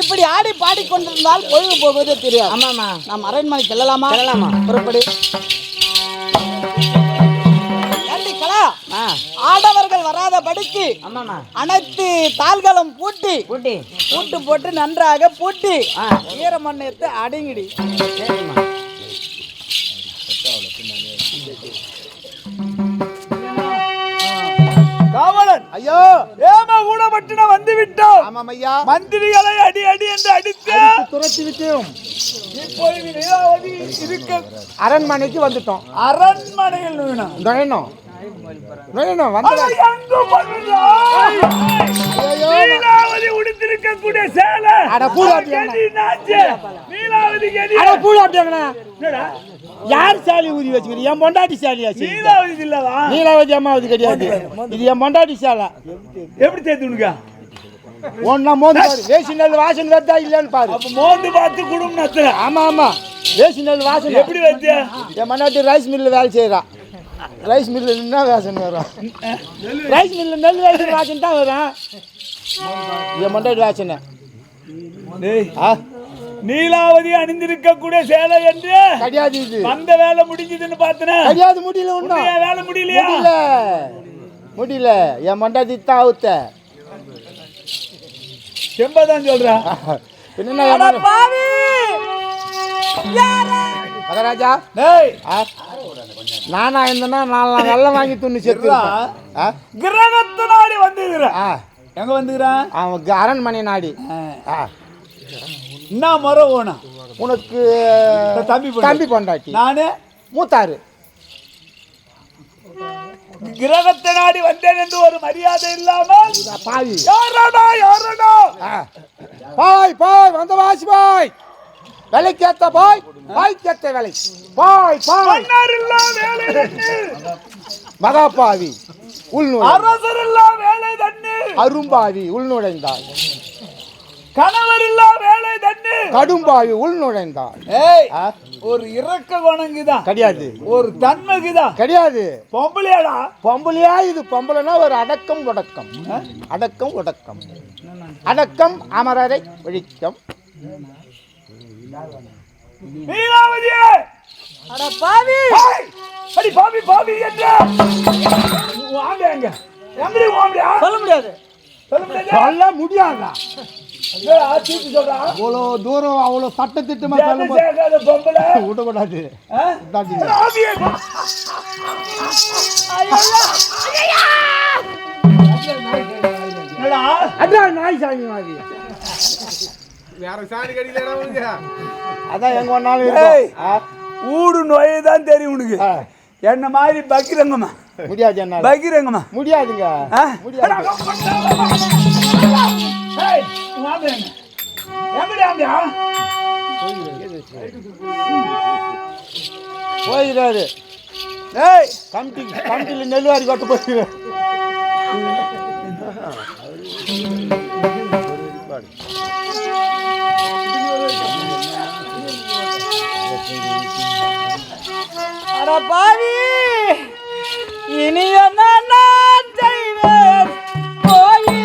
இப்படி ஆடி பாடிக்கொண்டிருந்தால் பொழுது போகுவது தெரியாது. ஆமாம்மா. நாம் அரண்மனை செல்லலாமா? செல்லலாமா. புறப்படு. ஆடவர்கள் வராத படிக்கு அனைத்து தாள்களும் பூட்டி கூட்டி பூட்டு போட்டு நன்றாக பூட்டி ஈரமண் எடுத்து அடங்கிடி. காவலன் ஐயோ ஏம ஊடப்பட்டின வந்து விட்டோம் ஆமாம் ஐயா. மந்திரிகளை அடி அடி என்று அடித்து துரத்தி விட்டோம். இப்பொழுது லீலாவதி இருக்க அரண்மனைக்கு வந்துட்டோம். அரண்மனையில். நுழையணும். நுழையணும் வந்து உடுத்திருக்கக்கூடிய சேலை. அட பூ யார் சாலி ஊதி வச்சுக்கிறீங்க என் பொண்டாட்டி சாலியாச்சு லீலாவதி இல்லவா? நீலாவதி அம்மாவது கிடையாது. இது என் பொண்டாட்டி சாலை. எப்படி சேர்த்து உனக்கு ஒன்னா மோந்து பாரு. வேசி நெல் வாசனை வருதா இல்லைன்னு பாரு. அப்ப மோந்து பார்த்து குடும்பம் நடத்துற ஆமா ஆமா. வேசி நெல் வாசனை. எப்படி வச்சு என் பொண்டாட்டி ரைஸ் மில்ல வேலை செய்யறா ரைஸ் மில்ல என்ன வாசனை வரும். ரைஸ் மில்ல நெல் வேசனை வாசனை தான் வரும். என் பொண்டாட்டி வாசனை. ஆ? நீலாவதி அணிந்திருக்கக்கூடிய சேலை என்று கிடையாது இது. வந்த வேலை முடிஞ்சதுன்னு பார்த்தன? கிடையாது முடியல ஒன்றும் வேலை முடியலையா? முடியல. முடியல. என் மண்டாட்டி தான் அவுத்த. செம்பதான் சொல்றா. என்ன மகாராஜா? நானா இருந்தேன்னா நாலு நாள் வெள்ளம் வாங்கி துண்ணு செத்து ஆ? கிரகத்து நாடி வந்துக்கிறேன் எங்க வந்துக்கிறேன் அவன் அரண்மனை நாடி. ஆ. என்ன முறை ஓணும் உனக்கு தம்பி. தம்பி பொண்டாட்டி. நானு? மூத்தாரு. கிரகத்தை நாடி வந்தேன் என்று ஒரு மரியாதை இல்லாமல். பாவி. யாரடா யாரடா. பாய் பாய் வந்த வாசி பாய். விலைக்கேத்த பாய் பாய்க்கேத்த விலை. பாய் பாய். மன்னர் இல்லா வேலை தண்ணி மகா பாவி உள்நுழை வேலை தண்ணி அரும்பாவி உள்நுழைந்தாள் கணவர் இல்லா வேலை தண்ணி கடும்பாவி உள்நுழைந்தாள் ஏய் ஆ? ஒரு இறக்க குணங்குதான் கிடையாது. ஒரு தன்மைக்குதான் கிடையாது. பொம்பளையாடா? பொம்பளையா இது பொம்பளைனா ஒரு அடக்கம் உடக்கம் அடக்கம் உடக்கம் அடக்கம் அமரரை ஒழிக்கம். அட பாவி! ஏய், அடி பாவி பாவி என்ற! வாங்க எங்க? எங்கடி வாங்கடா சொல்ல முடியாது. சொல்ல முடியாது? சொல்ல முடியாதா? அவ்வளோ தூரம் அவ்வளோ சட்ட திட்டமா விடக்கூடாது? அதான் நாய் சாமி மாதிரி. அதான் எங்க ஒன்னாலும் ஏய். இருக்கும். ஆ, ஊடு நோயை தான் தெரியும் உனக்கு. என்ன மாதிரி பக்கிரங்கம்மா முடியாது என்ன பக்கிரங்கம்மா முடியாதுங்க? முடியாது. போயிடாரு. ஏய், கமிட்டி கமிட்டியில் நெல்வாரி கொட்ட போயிடுறாரு அட பாவி இனி